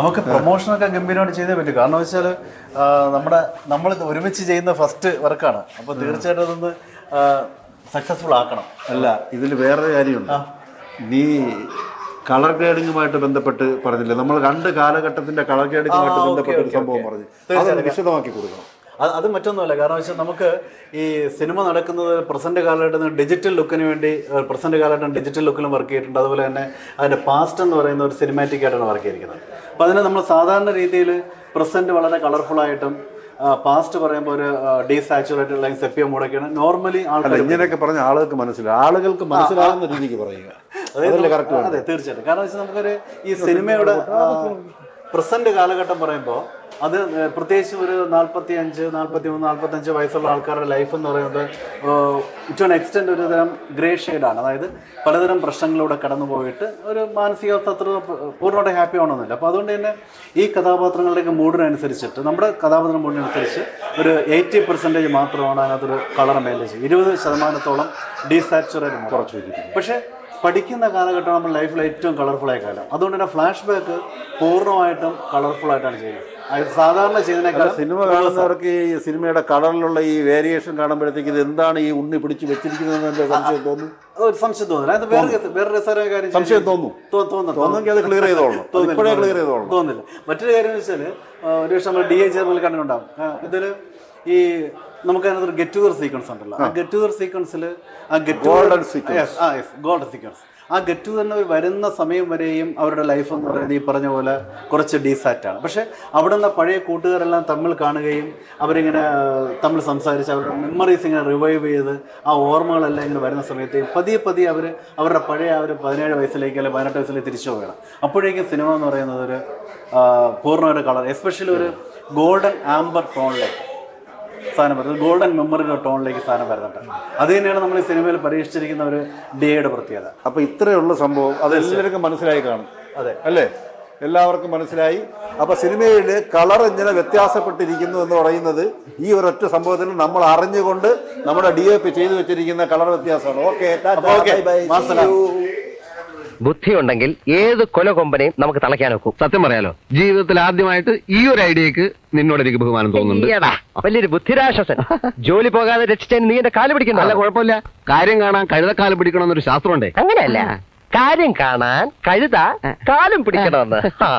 നമുക്ക് പ്രൊമോഷനൊക്കെ ഗംഭീരമായിട്ട് ചെയ്തേ പറ്റും. കാരണം വെച്ചാൽ നമ്മുടെ നമ്മൾ ഒരുമിച്ച് ചെയ്യുന്ന ഫസ്റ്റ് വർക്കാണ് അപ്പോൾ തീർച്ചയായിട്ടും അതൊന്ന് സക്സസ്ഫുൾ ആക്കണം. അല്ല ഇതിൽ വേറെ കാര്യമുണ്ട്. നീ കളർ ഗ്രേഡിങ്ങുമായിട്ട് ബന്ധപ്പെട്ട് പറഞ്ഞില്ലേ? നമ്മൾ രണ്ട് കാലഘട്ടത്തിന്റെ കളർ ഗ്രേഡിങ്ങുമായിട്ട് ബന്ധപ്പെട്ട് ഒരു സംഭവം പറഞ്ഞു. അത് വിശദമാക്കി കൊടുക്കണം. അത് അത് മറ്റൊന്നുമല്ല. കാരണം വെച്ചാൽ നമുക്ക് ഈ സിനിമ നടക്കുന്നത് പ്രസന്റ് കാലഘട്ടത്തിൽ ഡിജിറ്റൽ ലുക്കിന് വേണ്ടി പ്രസന്റ് കാലഘട്ടം ഡിജിറ്റൽ ലുക്കിലും വർക്ക് ചെയ്തിട്ടുണ്ട്. അതുപോലെ തന്നെ അതിന്റെ പാസ്റ്റ് എന്ന് പറയുന്ന ഒരു സിനിമാറ്റിക് ആയിട്ടാണ് വർക്ക് ചെയ്തിരിക്കുന്നത്. അപ്പോൾ അതിന് നമ്മൾ സാധാരണ രീതിയിൽ പ്രസന്റ് വളരെ കളർഫുൾ ആയിട്ടും പാസ്റ്റ് പറയുമ്പോൾ ഒരു ഡീസാച്ചുറേറ്റഡ് അല്ലെങ്കിൽ സെപ്പിയ മൂടൊക്കെയാണ് നോർമലി ആൾക്കാർ ഇങ്ങനെയൊക്കെ പറഞ്ഞ ആളുകൾക്ക് മനസ്സിലാവും ആളുകൾക്ക് മനസ്സിലാകുന്ന രീതിക്ക് പറയുക. അതെ തീർച്ചയായിട്ടും. കാരണം വെച്ചാൽ നമുക്കൊരു ഈ സിനിമയുടെ പ്രസന്റ് കാലഘട്ടം പറയുമ്പോൾ അത് പ്രത്യേകിച്ച് ഒരു നാൽപ്പത്തി അഞ്ച് നാൽപ്പത്തി മൂന്ന് നാൽപ്പത്തി അഞ്ച് വയസ്സുള്ള ആൾക്കാരുടെ ലൈഫ് എന്ന് പറയുന്നത് ടു ആൻ എക്സ്റ്റെൻഡ് ഒരു തരം ഗ്രേ ഷെയ്ഡാണ് അതായത് പലതരം പ്രശ്നങ്ങളിലൂടെ കടന്നു പോയിട്ട് ഒരു മാനസികാവസ്ഥ അത്ര പൂർണമായിട്ട് ഹാപ്പി ആവണമെന്നില്ല. അപ്പോൾ അതുകൊണ്ട് തന്നെ ഈ കഥാപാത്രങ്ങളുടെയൊക്കെ മൂഡിനനുസരിച്ചിട്ട് നമ്മുടെ കഥാപാത്ര മൂഡിനനുസരിച്ച് ഒരു എയ്റ്റി പെർസെന്റേജ് മാത്രമാണ് അതിനകത്തൊരു കളർ മേലേജ് ഇരുപത് ശതമാനത്തോളം ഡീസാച്ചുറേറ്റ് കുറച്ച് പക്ഷേ പഠിക്കുന്ന കാലഘട്ടം നമ്മുടെ ലൈഫിലെ ഏറ്റവും കളർഫുൾ ആയ കാലം. അതുകൊണ്ട് തന്നെ ഫ്ലാഷ് ബാക്ക് പൂർണമായിട്ടും കളർഫുൾ ആയിട്ടാണ് ചെയ്യുന്നത്. സാധാരണ ചെയ്തതിനേക്കാൾ സിനിമ കാണുന്നവർക്ക് ഈ സിനിമയുടെ കളറിലുള്ള ഈ വേരിയേഷൻ കാണുമ്പോഴത്തേക്ക് ഇത് എന്താണ് ഈ ഉണ്ണി പിടിച്ച് വെച്ചിരിക്കുന്നത് എന്റെ സംശയം തോന്നുന്നു? ഒരു സംശയം തോന്നുന്നു അത് വേറെ രസ- വേറെ രസകരമായ കാര്യം സംശയം തോന്നും അത് ക്ലിയർ ചെയ്തോളൂ ഇപ്പോഴേ ക്ലിയർ. ചെയ്തോളണം. തോന്നില്ല മറ്റൊരു കാര്യം എന്ന് വെച്ചാൽ ഒരു പക്ഷേ നമ്മൾ ഡി എ ചേർന്നിൽ കണ്ടിട്ടുണ്ടാവും. ഇതിൽ ഈ നമുക്ക് അതിനകത്ത് ഗെറ്റ് ടുഗർ സീക്വൻസ് ഉണ്ടല്ലോ. ആ ഗെറ്റ് ടുഗർ സീക്വൻസിൽ ആ ഗെറ്റ് ഗോൾഡൻ സീക്വൻസ് ആ യെസ് ഗോൾഡൻ സീക്വൻസ് ആ ഗെറ്റ് ടുഗറിന് വരുന്ന സമയം വരെയും അവരുടെ ലൈഫ് എന്ന് പറയുന്നത് ഈ പറഞ്ഞ പോലെ കുറച്ച് ഡീസാറ്റാണ് പക്ഷേ അവിടെ നിന്ന് പഴയ കൂട്ടുകാരെല്ലാം തമ്മിൽ കാണുകയും അവരിങ്ങനെ തമ്മിൽ സംസാരിച്ച് അവരുടെ മെമ്മറീസ് ഇങ്ങനെ റിവൈവ് ചെയ്ത് ആ ഓർമ്മകളെല്ലാം ഇങ്ങനെ വരുന്ന സമയത്ത് പതിയെ പതിയെ അവർ അവരുടെ പഴയ ആ ഒരു പതിനേഴ് വയസ്സിലേക്ക് അല്ലെങ്കിൽ പതിനെട്ട് വയസ്സിലേക്ക് തിരിച്ചു പോവുകയാണ്. അപ്പോഴേക്കും സിനിമ എന്ന് പറയുന്നത് ഒരു പൂർണ ഒരു കളർ എസ്പെഷ്യലി ഒരു ഗോൾഡൻ ആംബർ ടോണിലേക്ക് സാധനം വരുന്നത്. ഗോൾഡൻ മെമ്മറിയുടെ ടോണിലേക്ക് സാധനം വരുന്നുണ്ട്. അത് തന്നെയാണ് നമ്മൾ ഈ സിനിമയിൽ പരീക്ഷിച്ചിരിക്കുന്ന ഒരു ഡിയുടെ പ്രത്യേകത. അപ്പോൾ ഇത്രയുള്ള സംഭവം അത് എല്ലാവർക്കും മനസ്സിലായി കാണും. അതെ. അല്ലേ? എല്ലാവർക്കും മനസ്സിലായി. അപ്പോൾ സിനിമയിൽ കളർ ഇങ്ങനെ വ്യത്യാസപ്പെട്ടിരിക്കുന്നു എന്ന് പറയുന്നത് ഈ ഒരൊറ്റ സംഭവത്തിൽ നമ്മൾ അറിഞ്ഞുകൊണ്ട് നമ്മുടെ ഡി എ പി ചെയ്തു വെച്ചിരിക്കുന്ന കളർ വ്യത്യാസമാണ്. ഓക്കെ ഓക്കെ മാസലാം ബുദ്ധി ഉണ്ടെങ്കിൽ ഏത് കൊല കൊമ്പനെയും നമുക്ക് തളയ്ക്കാൻ ഒക്കും. സത്യം പറയാലോ ജീവിതത്തിൽ ആദ്യമായിട്ട് ഈ ഒരു ഐഡിയക്ക് നിന്നോട് എനിക്ക് ബഹുമാനം തോന്നുന്നുണ്ട്. വലിയൊരു ബുദ്ധിരാശ്വാസൻ ജോലി പോകാതെ രക്ഷിച്ചതിന് നീ എന്റെ കാൽ അല്ല പിടിക്കണ്ട കുഴപ്പമില്ല. കാര്യം കാണാൻ കഴുത കാൽ പിടിക്കണം എന്നൊരു ശാസ്ത്രമുണ്ടേ. അങ്ങനെയല്ല. കാര്യം കാണാൻ കഴുത കാലും പിടിക്കണമെന്ന്. ആ.